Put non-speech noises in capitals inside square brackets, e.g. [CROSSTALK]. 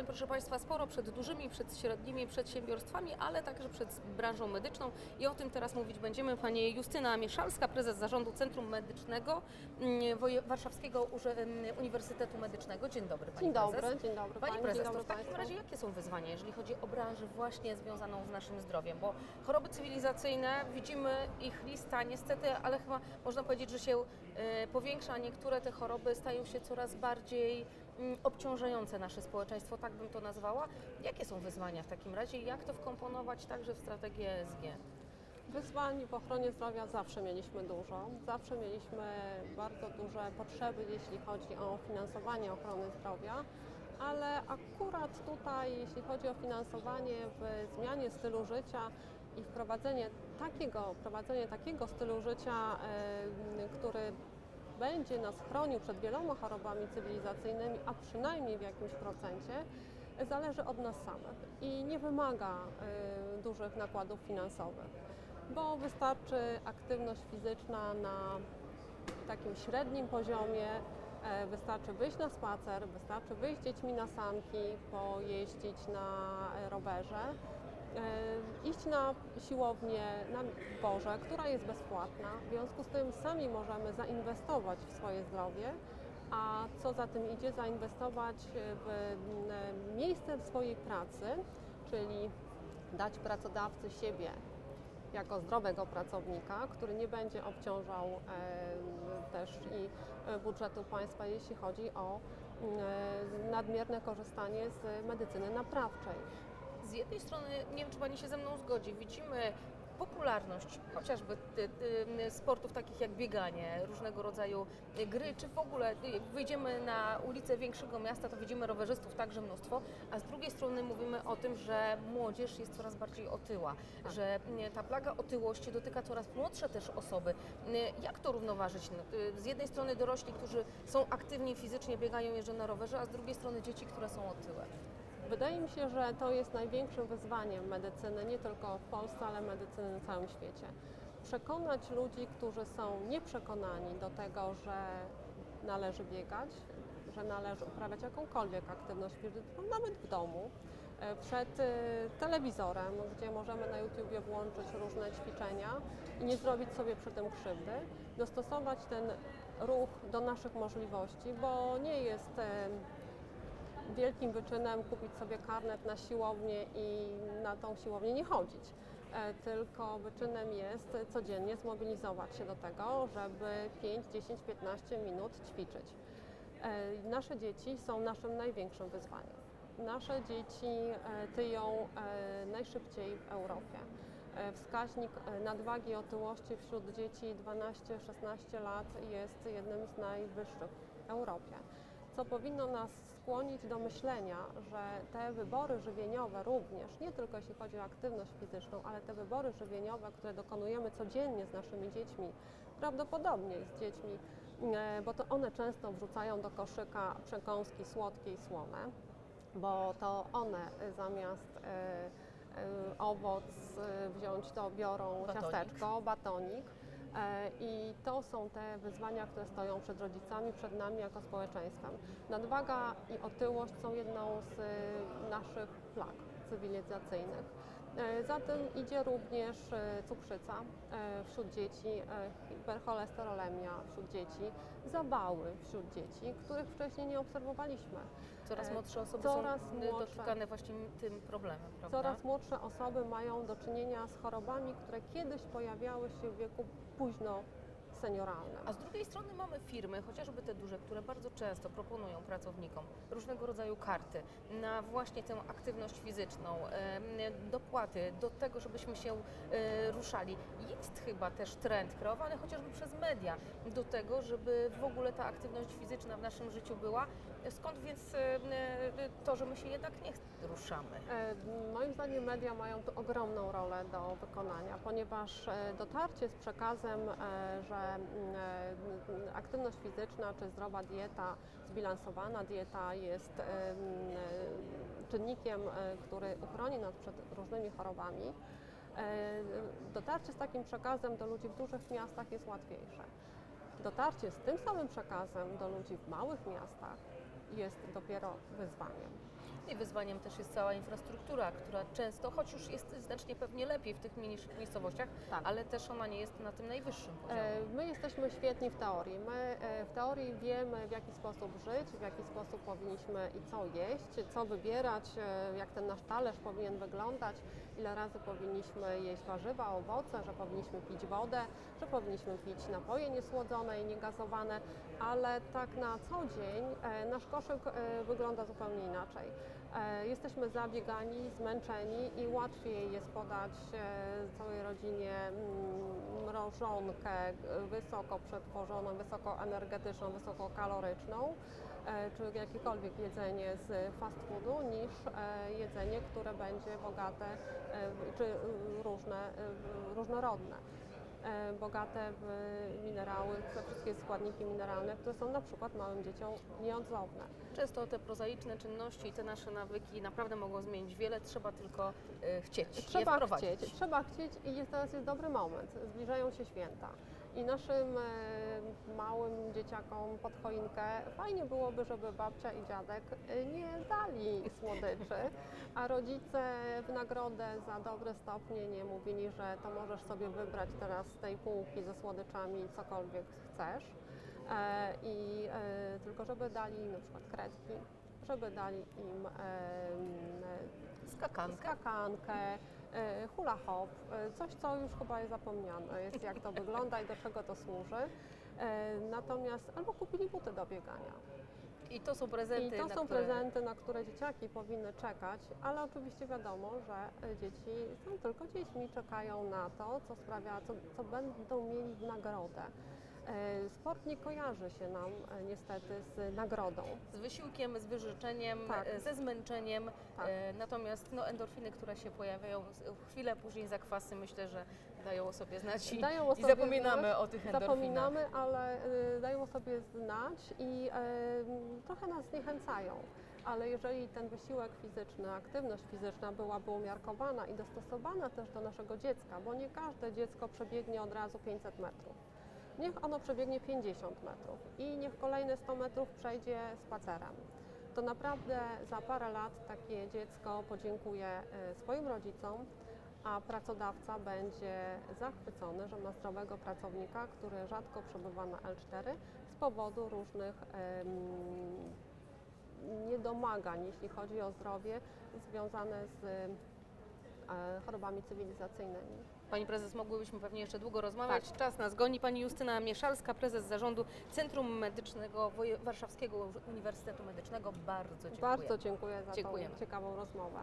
wyzwań, proszę Państwa, sporo przed dużymi, przed średnimi przedsiębiorstwami, ale także przed branżą medyczną i o tym teraz mówić będziemy. Pani Justyna Mieszalska, prezes zarządu Centrum Medycznego mm, Warszawskiego mm, Uniwersytetu Medycznego. Dzień dobry Pani Dzień dobry, prezes. dzień dobry Pani Pani, prezes, dzień to dobry w takim razie jakie są wyzwania, jeżeli chodzi o branżę właśnie związaną z naszym zdrowiem? Bo choroby cywilizacyjne, widzimy ich lista niestety, ale chyba można powiedzieć, że się powiększa. Niektóre te choroby stają się coraz bardziej mm, obciążające nasze społeczeństwo, tak bym to nazwała. Jakie są wyzwania w takim razie i jak to wkomponować także w strategię ESG? Wyzwań w ochronie zdrowia zawsze mieliśmy dużo. Zawsze mieliśmy bardzo duże potrzeby, jeśli chodzi o finansowanie ochrony zdrowia, ale akurat tutaj, jeśli chodzi o finansowanie w zmianie stylu życia i wprowadzenie takiego, wprowadzenie takiego stylu życia, który będzie nas chronił przed wieloma chorobami cywilizacyjnymi, a przynajmniej w jakimś procencie, zależy od nas samych i nie wymaga dużych nakładów finansowych, bo wystarczy aktywność fizyczna na takim średnim poziomie, e, wystarczy wyjść na spacer, wystarczy wyjść z dziećmi na sanki, pojeździć na e, rowerze, iść na siłownię na dworze, która jest bezpłatna. W związku z tym sami możemy zainwestować w swoje zdrowie, a co za tym idzie, zainwestować w miejsce swojej pracy, czyli dać pracodawcy siebie jako zdrowego pracownika, który nie będzie obciążał też i e, budżetu państwa, jeśli chodzi o nadmierne korzystanie z medycyny naprawczej. Z jednej strony, nie wiem czy Pani się ze mną zgodzi, widzimy popularność chociażby ty, ty, sportów takich jak bieganie, różnego rodzaju gry, czy w ogóle y, wyjdziemy na ulicę większego miasta, to widzimy rowerzystów także mnóstwo, a z drugiej strony mówimy o tym, że młodzież jest coraz bardziej otyła, że y, ta plaga otyłości dotyka coraz młodsze też osoby. Y, Jak to równoważyć? No, Z jednej strony dorośli, którzy są aktywni fizycznie, biegają, jeżdżą na rowerze, a z drugiej strony dzieci, które są otyłe. Wydaje mi się, że to jest największym wyzwaniem medycyny, nie tylko w Polsce, ale medycyny na całym świecie. Przekonać ludzi, którzy są nieprzekonani do tego, że należy biegać, że należy uprawiać jakąkolwiek aktywność fizyczną, nawet w domu, e, przed e, telewizorem, gdzie możemy na YouTubie włączyć różne ćwiczenia i nie zrobić sobie przy tym krzywdy, dostosować ten ruch do naszych możliwości, bo nie jest e, wielkim wyczynem kupić sobie karnet na siłownię i na tą siłownię nie chodzić. E, Tylko wyczynem jest codziennie zmobilizować się do tego, żeby 5, 10, 15 minut ćwiczyć. E, Nasze dzieci są naszym największym wyzwaniem. Nasze dzieci e, tyją najszybciej w Europie. Wskaźnik nadwagi i otyłości wśród dzieci 12-16 lat jest jednym z najwyższych w Europie co powinno nas skłonić do myślenia, że te wybory żywieniowe również, nie tylko jeśli chodzi o aktywność fizyczną, ale te wybory żywieniowe, które dokonujemy codziennie z naszymi dziećmi, prawdopodobnie z dziećmi, e, bo to one często wrzucają do koszyka przekąski słodkie i słone, bo to one e, zamiast e, e, owoc wziąć, to biorą Batonik. ciasteczko, batonik. E, I to są te wyzwania, które stoją przed rodzicami, przed nami jako społeczeństwem. Nadwaga i otyłość są jedną z e, naszych plag cywilizacyjnych. E, Za tym idzie również e, cukrzyca e, wśród dzieci, hipercholesterolemia wśród dzieci, zabały wśród dzieci, których wcześniej nie obserwowaliśmy. Coraz młodsze osoby coraz są młodsze. dotykane właśnie tym problemem, prawda? Coraz młodsze osoby mają do czynienia z chorobami, które kiedyś pojawiały się w wieku późno senioralnym. A z drugiej strony mamy firmy, chociażby te duże, które bardzo często proponują pracownikom różnego rodzaju karty na właśnie tę aktywność fizyczną, dopłaty do tego, żebyśmy się e, ruszali. Jest chyba też trend kreowany chociażby przez media do tego, żeby w ogóle ta aktywność fizyczna w naszym życiu była. Skąd więc e, to, że my się jednak nie ruszamy? E, Moim zdaniem media mają tu ogromną rolę do wykonania, ponieważ dotarcie z przekazem, e, e, aktywność fizyczna czy zdrowa dieta, zbilansowana dieta jest e, e, czynnikiem, który uchroni nas przed różnymi chorobami, dotarcie z takim przekazem do ludzi w dużych miastach jest łatwiejsze. Dotarcie z tym samym przekazem do ludzi w małych miastach jest dopiero wyzwaniem. I wyzwaniem też jest cała infrastruktura, która często, choć już jest znacznie pewnie lepiej w tych mniejszych miejscowościach, Tak. ale też ona nie jest na tym najwyższym poziomie. E, My jesteśmy świetni w teorii. My e, w teorii wiemy, w jaki sposób żyć, w jaki sposób powinniśmy i co jeść, co wybierać, e, jak ten nasz talerz powinien wyglądać, ile razy powinniśmy jeść warzywa, owoce, że powinniśmy pić wodę, że powinniśmy pić napoje niesłodzone i niegazowane, ale tak na co dzień nasz koszyk wygląda zupełnie inaczej. E, Jesteśmy zabiegani, zmęczeni i łatwiej jest podać e, całej rodzinie mm, mrożonkę wysoko przetworzoną, wysokoenergetyczną, wysokokaloryczną, e, czy jakiekolwiek jedzenie z fast foodu, niż jedzenie, które będzie bogate czy różne, różnorodne. E, Bogate w minerały, we wszystkie składniki mineralne, które są na przykład małym dzieciom nieodzowne. Często te prozaiczne czynności i te nasze nawyki naprawdę mogą zmienić wiele, trzeba tylko e, chcieć Trzeba chcieć, trzeba chcieć i jest, teraz jest dobry moment. Zbliżają się święta. I naszym e, małym dzieciakom pod choinkę fajnie byłoby, żeby babcia i dziadek e, nie dali słodyczy, a rodzice w nagrodę za dobre stopnie nie mówili, że to możesz sobie wybrać teraz z tej półki ze słodyczami cokolwiek chcesz. E, I tylko żeby dali na przykład kredki, żeby dali im Skakankę. skakankę, hula hop, e, coś co już chyba jest zapomniane, jest jak to [LAUGHS] wygląda i do czego to służy. E, Natomiast albo kupili buty do biegania. I to są prezenty, I to na są które... prezenty, na które dzieciaki powinny czekać, ale oczywiście wiadomo, że e, dzieci są tylko dziećmi, czekają na to, co sprawia, co, co będą mieli w nagrodę. E, Sport nie kojarzy się nam e, niestety z nagrodą. z wysiłkiem, z wyżyczeniem, Tak. e, ze zmęczeniem. Tak. Natomiast no, endorfiny, które się pojawiają, chwilę później zakwasy, myślę, że dają o sobie znać i, Dają o i sobie zapominamy znać, o tych endorfinach. Zapominamy, ale dają o sobie znać i trochę nas zniechęcają. Ale jeżeli ten wysiłek fizyczny, aktywność fizyczna byłaby umiarkowana i dostosowana też do naszego dziecka, bo nie każde dziecko przebiegnie od razu 500 metrów. Niech ono przebiegnie 50 metrów i niech kolejne 100 metrów przejdzie spacerem. To naprawdę za parę lat takie dziecko podziękuje y, swoim rodzicom, a pracodawca będzie zachwycony, że ma zdrowego pracownika, który rzadko przebywa na L4 z powodu różnych niedomagań, jeśli chodzi o zdrowie, związane z e, chorobami cywilizacyjnymi. Pani prezes, mogłybyśmy pewnie jeszcze długo rozmawiać. Tak. Czas nas goni. Pani Justyna Mieszalska, prezes zarządu Centrum Medycznego Woje- Warszawskiego Uniwersytetu Medycznego. Bardzo dziękuję. Bardzo dziękuję za Dziękujemy. tą ciekawą rozmowę.